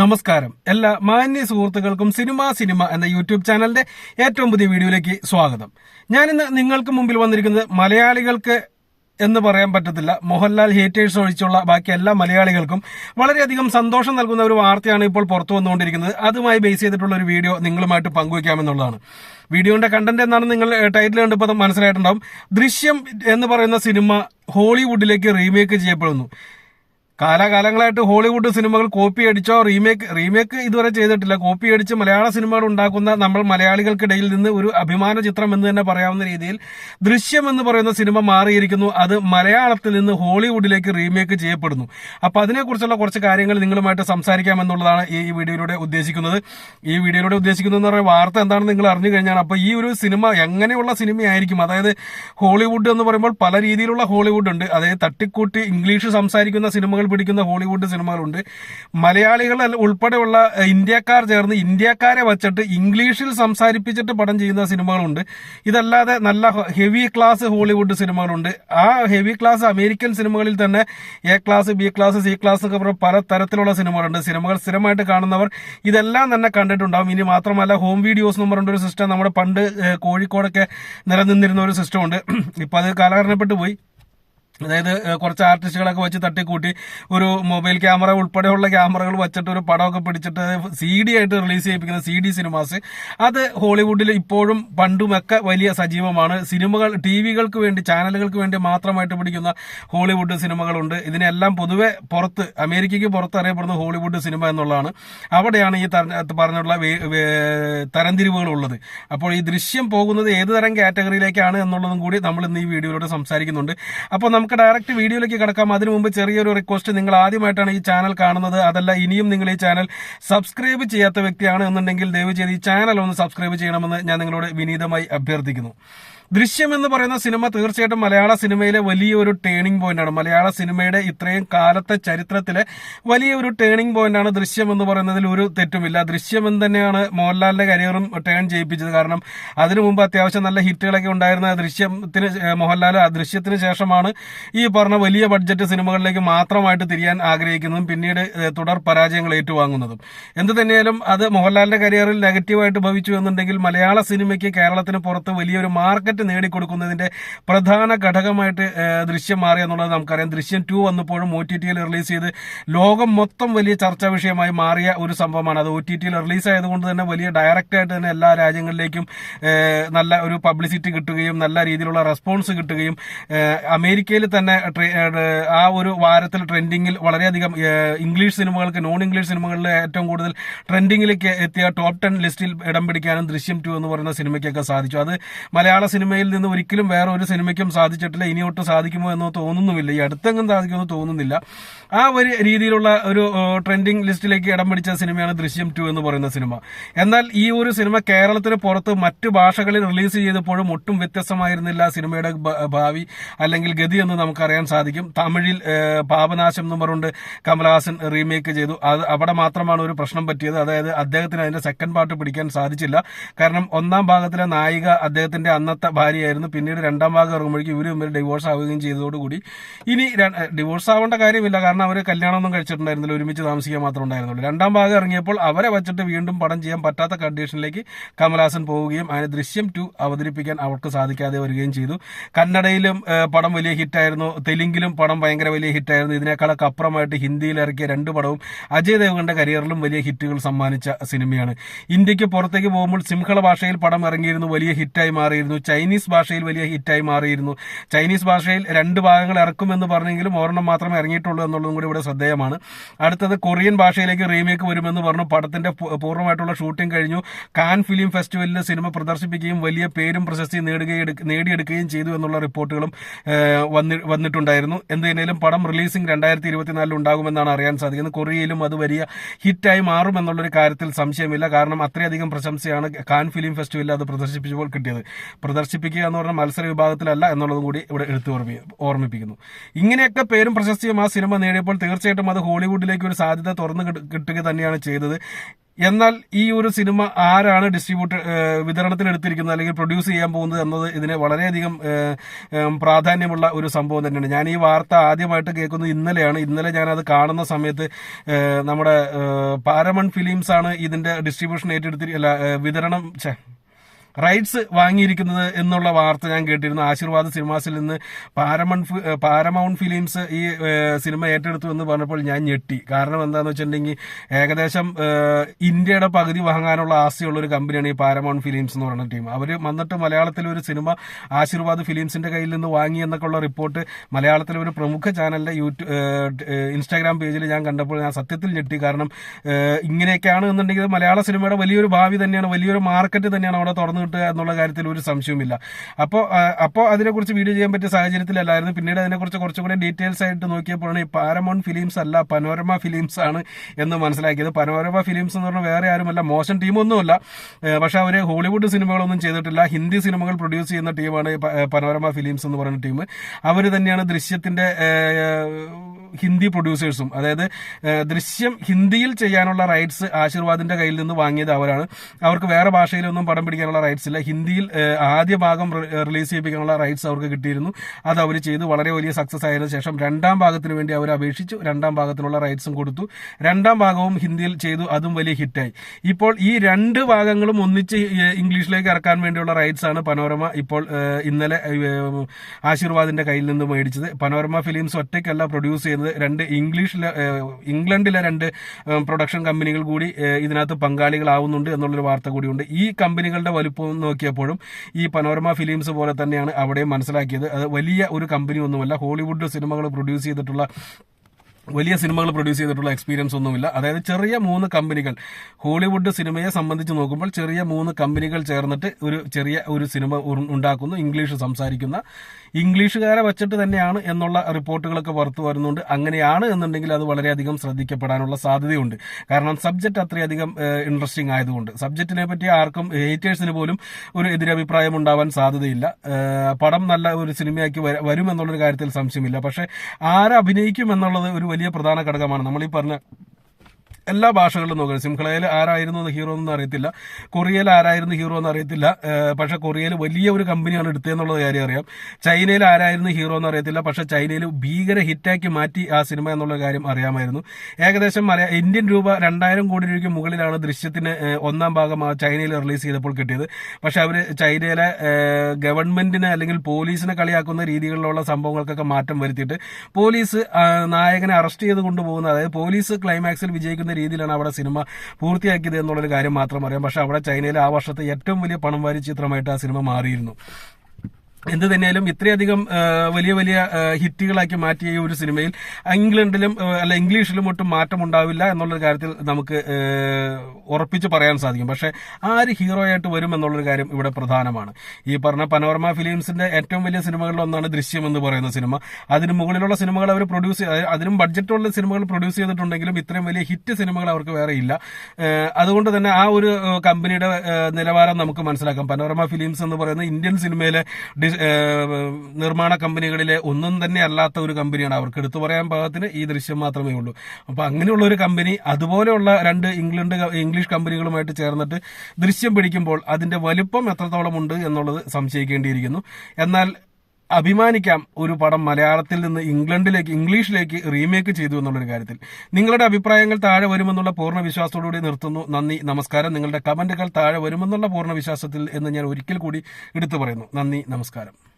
നമസ്കാരം. എല്ലാ മാന്യ സുഹൃത്തുക്കൾക്കും സിനിമ സിനിമ എന്ന യൂട്യൂബ് ചാനലിന്റെ ഏറ്റവും പുതിയ വീഡിയോയിലേക്ക് സ്വാഗതം. ഞാനിന്ന് നിങ്ങൾക്ക് മുമ്പിൽ വന്നിരിക്കുന്നത് മലയാളികൾക്ക് എന്ന് പറയാൻ പറ്റത്തില്ല. മോഹൻലാൽ ഹേറ്റേഴ്സ് ഒഴിച്ചുള്ള ബാക്കി എല്ലാ മലയാളികൾക്കും വളരെയധികം സന്തോഷം നൽകുന്ന ഒരു വാർത്തയാണ് ഇപ്പോൾ പുറത്തു വന്നുകൊണ്ടിരിക്കുന്നത്. അതുമായി ബേസ് ചെയ്തിട്ടുള്ള ഒരു വീഡിയോ നിങ്ങളുമായിട്ട് പങ്കുവയ്ക്കാമെന്നുള്ളതാണ് വീഡിയോയുടെ കണ്ടന്റ് എന്നാണ് നിങ്ങൾ ടൈറ്റിൽ കണ്ടപ്പോൾ മനസ്സിലായിട്ടുണ്ടാവും. ദൃശ്യം എന്ന് പറയുന്ന സിനിമ ഹോളിവുഡിലേക്ക് റീമേക്ക് ചെയ്യപ്പെടുന്നു. കാലാകാലങ്ങളായിട്ട് ഹോളിവുഡ് സിനിമകൾ കോപ്പി അടിച്ചോ റീമേക്ക് റീമേക്ക് ഇതുവരെ ചെയ്തിട്ടില്ല. കോപ്പി അടിച്ച് മലയാള സിനിമകൾ ഉണ്ടാക്കുന്ന നമ്മൾ മലയാളികൾക്കിടയിൽ നിന്ന് ഒരു അഭിമാന ചിത്രം എന്ന് തന്നെ പറയാവുന്ന രീതിയിൽ ദൃശ്യം എന്ന് പറയുന്ന സിനിമ മാറിയിരിക്കുന്നു. അത് മലയാളത്തിൽ നിന്ന് ഹോളിവുഡിലേക്ക് റീമേക്ക് ചെയ്യപ്പെടുന്നു. അപ്പൊ അതിനെക്കുറിച്ചുള്ള കുറച്ച് കാര്യങ്ങൾ നിങ്ങളുമായിട്ട് സംസാരിക്കാമെന്നുള്ളതാണ് ഈ വീഡിയോയിലൂടെ ഉദ്ദേശിക്കുന്നത്. ഈ വീഡിയോയിലൂടെ ഉദ്ദേശിക്കുന്നത് എന്ന് പറയുന്ന വാർത്ത എന്താണെന്ന് നിങ്ങൾ അറിഞ്ഞു കഴിഞ്ഞാൽ അപ്പൊ ഈ ഒരു സിനിമ എങ്ങനെയുള്ള സിനിമയായിരിക്കും? അതായത് ഹോളിവുഡ് എന്ന് പറയുമ്പോൾ പല രീതിയിലുള്ള ഹോളിവുഡ് ഉണ്ട്. അതായത് തട്ടിക്കൂട്ടി ഇംഗ്ലീഷ് സംസാരിക്കുന്ന സിനിമകൾ പിടിക്കുന്ന ഹോളിവുഡ് സിനിമകളുണ്ട്. മലയാളികൾ ഉൾപ്പെടെയുള്ള ഇന്ത്യക്കാർ ചേർന്ന് ഇന്ത്യക്കാരെ വച്ചിട്ട് ഇംഗ്ലീഷിൽ സംസാരിപ്പിച്ചിട്ട് പടം ചെയ്യുന്ന സിനിമകളുണ്ട്. ഇതല്ലാതെ നല്ല ഹെവി ക്ലാസ് ഹോളിവുഡ് സിനിമകളുണ്ട്. ആ ഹെവി ക്ലാസ് അമേരിക്കൻ സിനിമകളിൽ തന്നെ A class B class C class ഒക്കെ പറഞ്ഞ പല തരത്തിലുള്ള സിനിമകളുണ്ട്. സിനിമകൾ സ്ഥിരമായിട്ട് കാണുന്നവർ ഇതെല്ലാം തന്നെ കണ്ടിട്ടുണ്ടാവും. ഇനി മാത്രമല്ല ഹോം വീഡിയോസ് എന്ന് പറഞ്ഞ ഒരു സിസ്റ്റം നമ്മുടെ പണ്ട് കോഴിക്കോടൊക്കെ നിലനിന്നിരുന്ന ഒരു സിസ്റ്റം ഉണ്ട്. ഇപ്പൊ അത് കാലഹരണപ്പെട്ടു പോയി. അതായത് കുറച്ച് ആർട്ടിസ്റ്റുകളൊക്കെ വെച്ച് തട്ടിക്കൂട്ടി ഒരു മൊബൈൽ ക്യാമറ ഉൾപ്പെടെയുള്ള ക്യാമറകൾ വെച്ചിട്ട് ഒരു പടമൊക്കെ പിടിച്ചിട്ട് സി ഡി ആയിട്ട് റിലീസ് ചെയ്യിപ്പിക്കുന്ന സി ഡി സിനിമാസ്. അത് ഹോളിവുഡിൽ ഇപ്പോഴും പണ്ടുമൊക്കെ വലിയ സജീവമാണ്. സിനിമകൾ ടി വികൾക്ക് വേണ്ടി ചാനലുകൾക്ക് വേണ്ടി മാത്രമായിട്ട് പിടിക്കുന്ന ഹോളിവുഡ് സിനിമകളുണ്ട്. ഇതിനെല്ലാം പൊതുവെ പുറത്ത് അമേരിക്കയ്ക്ക് പുറത്ത് അറിയപ്പെടുന്ന ഹോളിവുഡ് സിനിമ എന്നുള്ളതാണ്. അവിടെയാണ് ഈ പറഞ്ഞുള്ള ഉള്ളത് അപ്പോൾ ഈ ദൃശ്യം പോകുന്നത് ഏത് തരം കാറ്റഗറിയിലേക്കാണ് എന്നുള്ളതും കൂടി നമ്മൾ ഇന്ന് ഈ വീഡിയോയിലൂടെ സംസാരിക്കുന്നുണ്ട്. അപ്പോൾ നമുക്ക് ഡയറക്റ്റ് വീഡിയോയിലേക്ക് കിടക്കാം. അതിനു മുമ്പ് ചെറിയൊരു റിക്വസ്റ്റ് നിങ്ങൾ ആദ്യമായിട്ടാണ് ഈ ചാനൽ കാണുന്നത്. അതല്ല ഇനിയും നിങ്ങൾ ഈ ചാനൽ സബ്സ്ക്രൈബ് ചെയ്യാത്ത വ്യക്തിയാണ് എന്നുണ്ടെങ്കിൽ ദയവ് ചെയ്ത് ഈ ചാനൽ ഒന്ന് സബ്സ്ക്രൈബ് ചെയ്യണമെന്ന് ഞാൻ നിങ്ങളോട് വിനീതമായി അഭ്യർത്ഥിക്കുന്നു. ദൃശ്യം എന്ന് പറയുന്ന സിനിമ തീർച്ചയായിട്ടും മലയാള സിനിമയിലെ വലിയൊരു ടേണിംഗ് പോയിന്റാണ് മലയാള സിനിമയുടെ ഇത്രയും കാലത്തെ ചരിത്രത്തിലെ വലിയൊരു ടേണിംഗ് പോയിന്റാണ് ദൃശ്യം എന്ന് പറയുന്നതിൽ ഒരു തെറ്റുമില്ല. ദൃശ്യം എന്ന് തന്നെയാണ് മോഹൻലാലിന്റെ കരിയറും ടേൺ ചെയ്യിപ്പിച്ചത്. കാരണം അതിനു മുമ്പ് അത്യാവശ്യം നല്ല ഹിറ്റുകളൊക്കെ ഉണ്ടായിരുന്ന ദൃശ്യത്തിന് മോഹൻലാൽ ആ ദൃശ്യത്തിന് ശേഷമാണ് ഈ പറഞ്ഞ വലിയ ബഡ്ജറ്റ് സിനിമകളിലേക്ക് മാത്രമായിട്ട് തിരിയാൻ ആഗ്രഹിക്കുന്നതും പിന്നീട് തുടർ പരാജയങ്ങൾ ഏറ്റുവാങ്ങുന്നതും. എന്ത് തന്നെയാലും അത് മോഹൻലാലിന്റെ കരിയറിൽ നെഗറ്റീവായിട്ട് ഭവിച്ചു എന്നുണ്ടെങ്കിൽ മലയാള സിനിമയ്ക്ക് കേരളത്തിന് പുറത്ത് വലിയൊരു മാർക്കറ്റ് നേടിക്കൊടുക്കുന്നതിന്റെ പ്രധാന ഘടകമായിട്ട് ദൃശ്യം മാറി എന്നുള്ളത് നമുക്കറിയാം. ദൃശ്യം ടു വന്നപ്പോഴും ഒ ടി ടിയിൽ റിലീസ് ചെയ്ത് ലോകം മൊത്തം വലിയ ചർച്ചാ വിഷയമായി മാറിയ ഒരു സംഭവമാണ്. അത് ഒ ടി ടിയിൽ റിലീസ് ആയതുകൊണ്ട് തന്നെ വലിയ ഡയറക്റ്റായിട്ട് തന്നെ എല്ലാ രാജ്യങ്ങളിലേക്കും നല്ല ഒരു പബ്ലിസിറ്റി കിട്ടുകയും നല്ല രീതിയിലുള്ള റെസ്പോൺസ് കിട്ടുകയും അമേരിക്കയിൽ തന്നെ ആ ഒരു വാരത്തിൽ ട്രെൻഡിങ്ങിൽ വളരെയധികം ഇംഗ്ലീഷ് സിനിമകൾക്ക് നോൺ ഇംഗ്ലീഷ് സിനിമകളിൽ ഏറ്റവും കൂടുതൽ ട്രെൻഡിങ്ങിലേക്ക് എത്തിയ ടോപ്പ് ടെൻ ലിസ്റ്റിൽ ഇടം പിടിക്കാനും ദൃശ്യം ടു എന്ന് പറയുന്ന സിനിമയ്ക്കൊക്കെ സാധിച്ചു. അത് മലയാള സിനിമയിൽ നിന്ന് ഒരിക്കലും വേറെ ഒരു സിനിമയ്ക്കും സാധിച്ചിട്ടില്ല ഇനി ഒട്ടും സാധിക്കുമോ എന്നോ തോന്നുന്നുമില്ല. ഈ അടുത്തെങ്കിലും സാധിക്കുമെന്ന് തോന്നുന്നില്ല. ആ ഒരു രീതിയിലുള്ള ഒരു ട്രെൻഡിങ് ലിസ്റ്റിലേക്ക് ഇടം പിടിച്ച സിനിമയാണ് ദൃശ്യം ടു എന്ന് പറയുന്ന സിനിമ. എന്നാൽ ഈ ഒരു സിനിമ കേരളത്തിന് പുറത്ത് മറ്റു ഭാഷകളിൽ റിലീസ് ചെയ്തപ്പോഴും ഒട്ടും വ്യത്യസ്തമായിരുന്നില്ല സിനിമയുടെ ഭാവി അല്ലെങ്കിൽ ഗതി എന്ന് നമുക്കറിയാൻ സാധിക്കും. തമിഴിൽ പാപനാശം എന്ന് പറഞ്ഞുകൊണ്ട് കമലഹാസൻ റീമേക്ക് ചെയ്തു. അത് അവിടെ മാത്രമാണ് ഒരു പ്രശ്നം പറ്റിയത്. അതായത് അദ്ദേഹത്തിന് അതിന്റെ സെക്കൻഡ് പാർട്ട് പിടിക്കാൻ സാധിച്ചില്ല. കാരണം ഒന്നാം ഭാഗത്തിലെ നായിക അദ്ദേഹത്തിന്റെ അന്നത്തെ ഭാര്യയായിരുന്നു. പിന്നീട് രണ്ടാം ഭാഗം ഇറങ്ങുമ്പോഴേക്കും ഇവരും ഇവർ ഡിവോഴ്സ് ആവുകയും ചെയ്തതോടുകൂടി. ഇനി ഡിവോഴ്സ് ആവേണ്ട കാര്യമില്ല. കാരണം അവർ കല്യാണമൊന്നും കഴിച്ചിട്ടുണ്ടായിരുന്നില്ല. ഒരുമിച്ച് താമസിക്കാൻ മാത്രമേ ഉണ്ടായിരുന്നുള്ളൂ. രണ്ടാം ഭാഗം ഇറങ്ങിയപ്പോൾ അവരെ വെച്ചിട്ട് വീണ്ടും പടം ചെയ്യാൻ പറ്റാത്ത കണ്ടീഷനിലേക്ക് കമലഹാസൻ പോവുകയും അതിന് ദൃശ്യം ടു അവതരിപ്പിക്കാൻ അവർക്ക് സാധിക്കാതെ വരികയും ചെയ്തു. കന്നഡയിലും പടം വലിയ ഹിറ്റായിരുന്നു. തെലുങ്കിലും പടം ഭയങ്കര വലിയ ഹിറ്റായിരുന്നു. ഇതിനേക്കാളൊക്കെ അപ്പുറമായിട്ട് ഹിന്ദിയിൽ ഇറക്കിയ രണ്ട് പടവും അജയ് ദേവ്ഗന്റെ കരിയറിലും വലിയ ഹിറ്റുകൾ സമ്മാനിച്ച സിനിമയാണ്. ഇന്ത്യയ്ക്ക് പുറത്തേക്ക് പോകുമ്പോൾ സിംഹള ഭാഷയിൽ പടം ഇറങ്ങിയിരുന്നു. വലിയ ഹിറ്റായി മാറിയിരുന്നു. ചൈനീസ് ഭാഷയിൽ വലിയ ഹിറ്റായി മാറിയിരുന്നു. ചൈനീസ് ഭാഷയിൽ രണ്ട് ഭാഗങ്ങൾ ഇറക്കുമെന്ന് പറഞ്ഞെങ്കിലും ഒരെണ്ണം മാത്രമേ ഇറങ്ങിയിട്ടുള്ളൂ എന്നുള്ളതും കൂടി ഇവിടെ ശ്രദ്ധേയമാണ്. അടുത്തത് കൊറിയൻ ഭാഷയിലേക്ക് റീമേക്ക് വരുമെന്ന് പറഞ്ഞു. പടത്തിന്റെ പൂർണമായിട്ടുള്ള ഷൂട്ടിംഗ് കഴിഞ്ഞു. കാൻ ഫിലിം ഫെസ്റ്റിവലിൽ സിനിമ പ്രദർശിപ്പിക്കുകയും വലിയ പേരും പ്രശസ്തി നേടുകയും നേടിയെടുക്കുകയും ചെയ്തു എന്നുള്ള റിപ്പോർട്ടുകളും വന്നിട്ടുണ്ടായിരുന്നു. എന്തിനേലും പടം റിലീസിംഗ് രണ്ടായിരത്തി ഇരുപത്തിനാലിൽ ഉണ്ടാകുമെന്നാണ് അറിയാൻ സാധിക്കുന്നത്. കൊറിയയിലും അത് വലിയ ഹിറ്റായി മാറും എന്നുള്ളൊരു കാര്യത്തിൽ സംശയമില്ല. കാരണം അത്രയധികം പ്രശംസയാണ് കാൻ ഫിലിം ഫെസ്റ്റിവലിൽ അത് പ്രദർശിപ്പിച്ചപ്പോൾ കിട്ടിയത്. പ്രദർശിപ്പിക്കുക എന്ന് പറഞ്ഞാൽ മത്സര വിഭാഗത്തിലല്ല എന്നുള്ളതും കൂടി ഇവിടെ എടുത്തു ഓർമ്മി- ഓർമ്മിപ്പിക്കുന്നു. ഇങ്ങനെയൊക്കെ പേരും പ്രശസ്തിയും ആ സിനിമ നേടിയപ്പോൾ തീർച്ചയായിട്ടും അത് ഹോളിവുഡിലേക്ക് ഒരു സാധ്യത തുറന്നു കിട്ടുക തന്നെയാണ് ചെയ്തത്. എന്നാൽ ഈ ഒരു സിനിമ ആരാണ് ഡിസ്ട്രിബ്യൂട്ട് വിതരണത്തിന് എടുത്തിരിക്കുന്നത് അല്ലെങ്കിൽ പ്രൊഡ്യൂസ് ചെയ്യാൻ പോകുന്നത് എന്നത് ഇതിന് വളരെയധികം പ്രാധാന്യമുള്ള ഒരു സംഭവം തന്നെയാണ്. ഞാൻ ഈ വാർത്ത ആദ്യമായിട്ട് കേൾക്കുന്നത് ഇന്നലെയാണ്. ഇന്നലെ ഞാനത് കാണുന്ന സമയത്ത് നമ്മുടെ പാരമൺ ഫിലിംസ് ആണ് ഇതിന്റെ ഡിസ്ട്രിബ്യൂഷൻ ഏറ്റെടുത്തി അല്ല വിതരണം റൈറ്റ്സ് വാങ്ങിയിരിക്കുന്നത് എന്നുള്ള വാർത്ത ഞാൻ കേട്ടിരുന്നു. ആശീർവാദ് സിനിമാസിൽ നിന്ന് പാരമൺ പാരമൗണ്ട് ഫിലിംസ് ഈ സിനിമ ഏറ്റെടുത്തു എന്ന് പറഞ്ഞപ്പോൾ ഞാൻ ഞെട്ടി. കാരണം എന്താണെന്ന് വെച്ചിട്ടുണ്ടെങ്കിൽ ഏകദേശം ഇന്ത്യയുടെ പകുതി വാങ്ങാനുള്ള ആസ്തിയുള്ള ഒരു കമ്പനിയാണ് ഈ പാരമൗണ്ട് ഫിലിംസ് എന്ന് പറയുന്ന ടീം. അവർ വന്നിട്ട് മലയാളത്തിൽ ഒരു സിനിമ ആശീർവാദ് ഫിലിംസിന്റെ കയ്യിൽ നിന്ന് വാങ്ങി എന്നൊക്കെ ഉള്ള റിപ്പോർട്ട് മലയാളത്തിലെ ഒരു പ്രമുഖ ചാനലിന്റെ യൂട്യൂബ് ഇൻസ്റ്റാഗ്രാം പേജിൽ ഞാൻ കണ്ടപ്പോൾ ഞാൻ സത്യത്തിൽ ഞെട്ടി. കാരണം ഇങ്ങനെയൊക്കെയാണ് എന്നുണ്ടെങ്കിൽ മലയാള സിനിമയുടെ വലിയൊരു ഭാവി തന്നെയാണ് വലിയൊരു മാർക്കറ്റ് തന്നെയാണ് അവിടെ തുറന്നു കിട്ടുക എന്നുള്ള കാര്യത്തിൽ ഒരു സംശയവുമില്ല. അപ്പോൾ അപ്പോൾ അതിനെക്കുറിച്ച് വീഡിയോ ചെയ്യാൻ പറ്റിയ സാഹചര്യത്തിലല്ലായിരുന്നു. പിന്നീട് അതിനെക്കുറിച്ച് കുറച്ചും കൂടി ഡീറ്റെയിൽസ് ആയിട്ട് നോക്കിയപ്പോഴാണ് ഈ പാരമോൺ ഫിലിംസ് അല്ല പനോരമ ഫിലിംസ് ആണ് എന്ന് മനസ്സിലാക്കിയത്. പനോരമ ഫിലിംസ് എന്ന് പറഞ്ഞാൽ വേറെ ആരുമല്ല മോശം ടീമൊന്നുമല്ല. പക്ഷെ അവർ ഹോളിവുഡ് സിനിമകളൊന്നും ചെയ്തിട്ടില്ല. ഹിന്ദി സിനിമകൾ പ്രൊഡ്യൂസ് ചെയ്യുന്ന ടീമാണ് പനോരമ ഫിലിംസ് എന്ന് പറയുന്ന ടീം. അവർ തന്നെയാണ് ദൃശ്യത്തിന്റെ ഹിന്ദി പ്രൊഡ്യൂസേഴ്സും. അതായത് ദൃശ്യം ഹിന്ദിയിൽ ചെയ്യാനുള്ള റൈറ്റ്സ് ആശീർവാദിന്റെ കയ്യിൽ നിന്ന് വാങ്ങിയത് അവരാണ്. അവർക്ക് വേറെ ഭാഷയിലൊന്നും പടം പിടിക്കാനുള്ള റൈറ്റ്സ് ഇല്ല ഹിന്ദിയിൽ ആദ്യ ഭാഗം റിലീസ് ചെയ്യിപ്പിക്കാനുള്ള റൈറ്റ്സ് അവർക്ക് കിട്ടിയിരുന്നു. അത് അവർ ചെയ്തു. വളരെ വലിയ സക്സസ് ആയതിനു ശേഷം രണ്ടാം ഭാഗത്തിന് വേണ്ടി അവർ അപേക്ഷിച്ചു. രണ്ടാം ഭാഗത്തിനുള്ള റൈറ്റ്സും കൊടുത്തു. രണ്ടാം ഭാഗവും ഹിന്ദിയിൽ ചെയ്തു. അതും വലിയ ഹിറ്റായി. ഇപ്പോൾ ഈ രണ്ട് ഭാഗങ്ങളും ഒന്നിച്ച് ഇംഗ്ലീഷിലേക്ക് ഇറക്കാൻ വേണ്ടിയുള്ള റൈറ്റ്സ് ആണ് പനോരമ ഇപ്പോൾ ഇന്നലെ ആശീർവാദിന്റെ കയ്യിൽ നിന്ന് മേടിച്ചത്. പനോരമ ഫിലിംസ് ഒറ്റയ്ക്കല്ല പ്രൊഡ്യൂസ് ചെയ്യുന്നത്. രണ്ട് ഇംഗ്ലീഷിലെ ഇംഗ്ലണ്ടിലെ രണ്ട് പ്രൊഡക്ഷൻ കമ്പനികൾ കൂടി ഇതിനകത്ത് പങ്കാളികളാവുന്നുണ്ട് എന്നുള്ളൊരു വാർത്ത കൂടിയുണ്ട്. ഈ കമ്പനികളുടെ വലുപ്പം നോക്കിയപ്പോഴും ഈ പനോരമ ഫിലിംസ് പോലെ തന്നെയാണ് അവിടെയും മനസ്സിലാക്കിയത്. അത് വലിയ ഒരു കമ്പനി ഒന്നുമല്ല. ഹോളിവുഡ് സിനിമകൾ പ്രൊഡ്യൂസ് ചെയ്തിട്ടുള്ള വലിയ സിനിമകൾ പ്രൊഡ്യൂസ് ചെയ്തിട്ടുള്ള എക്സ്പീരിയൻസ് ഒന്നുമില്ല. അതായത് ചെറിയ മൂന്ന് കമ്പനികൾ ഹോളിവുഡ് സിനിമയെ സംബന്ധിച്ച് നോക്കുമ്പോൾ ചെറിയ മൂന്ന് കമ്പനികൾ ചേർന്നിട്ട് ഒരു ചെറിയ ഒരു സിനിമ ഉണ്ടാക്കുന്നു ഇംഗ്ലീഷ് സംസാരിക്കുന്ന. ഇംഗ്ലീഷുകാരെ വെച്ചിട്ട് തന്നെയാണ് എന്നുള്ള റിപ്പോർട്ടുകളൊക്കെ പുറത്തു വരുന്നുണ്ട്. അങ്ങനെയാണ് എന്നുണ്ടെങ്കിൽ അത് വളരെയധികം ശ്രദ്ധിക്കപ്പെടാനുള്ള സാധ്യതയുണ്ട്. കാരണം സബ്ജക്റ്റ് അത്രയധികം ഇൻട്രസ്റ്റിംഗ് ആയതുകൊണ്ട്. സബ്ജക്റ്റിനെ പറ്റി ആർക്കും ഹേറ്റേഴ്സിന് പോലും ഒരു എതിരഭിപ്രായം ഉണ്ടാവാൻ സാധ്യതയില്ല. പടം നല്ല ഒരു സിനിമയാക്കി വര- വരുമെന്നുള്ളൊരു കാര്യത്തിൽ സംശയമില്ല. പക്ഷെ ആരഭിനയിക്കും എന്നുള്ളത് ഒരു വലിയ പ്രധാന ഘടകമാണ്. നമ്മൾ ഈ പറഞ്ഞ എല്ലാ ഭാഷകളിലും നോക്കുക സിംഹളയിൽ ആരായിരുന്നു ഹീറോ എന്ന് അറിയത്തില്ല. കൊറിയയിൽ ആരായിരുന്നു ഹീറോ എന്ന് അറിയത്തില്ല. പക്ഷെ കൊറിയയിൽ വലിയ ഒരു കമ്പനിയാണ് എടുത്തതെന്നുള്ള കാര്യം അറിയാം. ചൈനയിൽ ആരായിരുന്നു ഹീറോ എന്ന് അറിയത്തില്ല. പക്ഷെ ചൈനയിൽ ഭീകര ഹിറ്റാക്കി മാറ്റി ആ സിനിമ എന്നുള്ള കാര്യം അറിയാമായിരുന്നു. ഏകദേശം ഇന്ത്യൻ രൂപ രണ്ടായിരം കോടി രൂപയ്ക്ക് മുകളിലാണ് ദൃശ്യത്തിന് ഒന്നാം ഭാഗം ചൈനയിൽ റിലീസ് ചെയ്തപ്പോൾ കിട്ടിയത്. പക്ഷെ അവർ ചൈനയിലെ ഗവൺമെന്റിനെ അല്ലെങ്കിൽ പോലീസിനെ കളിയാക്കുന്ന രീതികളിലുള്ള സംഭവങ്ങൾക്കൊക്കെ മാറ്റം വരുത്തിയിട്ട് പോലീസ് നായകനെ അറസ്റ്റ് ചെയ്ത് കൊണ്ടുപോകുന്ന അതായത് പോലീസ് ക്ലൈമാക്സിൽ വിജയിക്കുന്ന രീതിയിലാണ് അവിടെ സിനിമ പൂർത്തിയാക്കിയത് എന്നുള്ളൊരു കാര്യം മാത്രം അറിയാം. പക്ഷെ അവിടെ ചൈനയിൽ ആ വർഷത്തെ ഏറ്റവും വലിയ പണം വാരി ചിത്രമായിട്ട് ആ സിനിമ മാറിയിരുന്നു. എന്ത് തന്നെയാലും ഇത്രയധികം വലിയ വലിയ ഹിറ്റുകളാക്കി മാറ്റിയ ഈ ഒരു സിനിമയിൽ ഇംഗ്ലണ്ടിലും അല്ല ഇംഗ്ലീഷിലും ഒട്ടും മാറ്റം ഉണ്ടാവില്ല എന്നുള്ള കാര്യത്തിൽ നമുക്ക് ഉറപ്പിച്ച് പറയാൻ സാധിക്കും. പക്ഷെ ആര് ഹീറോ ആയിട്ട് വരും എന്നുള്ളൊരു കാര്യം ഇവിടെ പ്രധാനമാണ്. ഈ പറഞ്ഞ പനോർമ ഫിലിംസിന്റെ ഏറ്റവും വലിയ സിനിമകളിൽ ഒന്നാണ് ദൃശ്യം എന്ന് പറയുന്ന സിനിമ. അതിന് മുകളിലുള്ള സിനിമകൾ അവർ പ്രൊഡ്യൂസ് അതിനും ബഡ്ജറ്റുള്ള സിനിമകൾ പ്രൊഡ്യൂസ് ചെയ്തിട്ടുണ്ടെങ്കിലും ഇത്രയും വലിയ ഹിറ്റ് സിനിമകൾ അവർക്ക് വേറെ ഇല്ല. അതുകൊണ്ട് തന്നെ ആ ഒരു കമ്പനിയുടെ നിലവാരം നമുക്ക് മനസ്സിലാക്കാം. പനോരമ ഫിലിംസ് എന്ന് പറയുന്ന ഇന്ത്യൻ സിനിമയിലെ നിർമ്മാണ കമ്പനികളിലെ ഒന്നും തന്നെ അല്ലാത്ത ഒരു കമ്പനിയാണ്. അവർക്ക് എടുത്തു പറയാൻ പാകത്തിന് ഈ ദൃശ്യം മാത്രമേ ഉള്ളൂ. അപ്പൊ അങ്ങനെയുള്ള ഒരു കമ്പനി അതുപോലെയുള്ള രണ്ട് ഇംഗ്ലണ്ട് ഇംഗ്ലീഷ് കമ്പനികളുമായിട്ട് ചേർന്നിട്ട് ദൃശ്യം പിടിക്കുമ്പോൾ അതിന്റെ വലുപ്പം എത്രത്തോളം ഉണ്ട് എന്നുള്ളത് സംശയിക്കേണ്ടിയിരിക്കുന്നു. എന്നാൽ അഭിമാനിക്കാം ഒരു പടം മലയാളത്തിൽ നിന്ന് ഇംഗ്ലണ്ടിലേക്ക് ഇംഗ്ലീഷിലേക്ക് റീമേക്ക് ചെയ്തു എന്നുള്ളൊരു കാര്യത്തിൽ. നിങ്ങളുടെ അഭിപ്രായങ്ങൾ താഴെ വരുമെന്നുള്ള പൂർണ വിശ്വാസത്തോടുകൂടി നിർത്തുന്നു. നന്ദി. നമസ്കാരം. നിങ്ങളുടെ കമന്റുകൾ താഴെ വരുമെന്നുള്ള പൂർണ വിശ്വാസത്തിൽ എന്ന് ഞാൻ ഒരിക്കൽ കൂടി എടുത്തു പറയുന്നു. നന്ദി. നമസ്കാരം.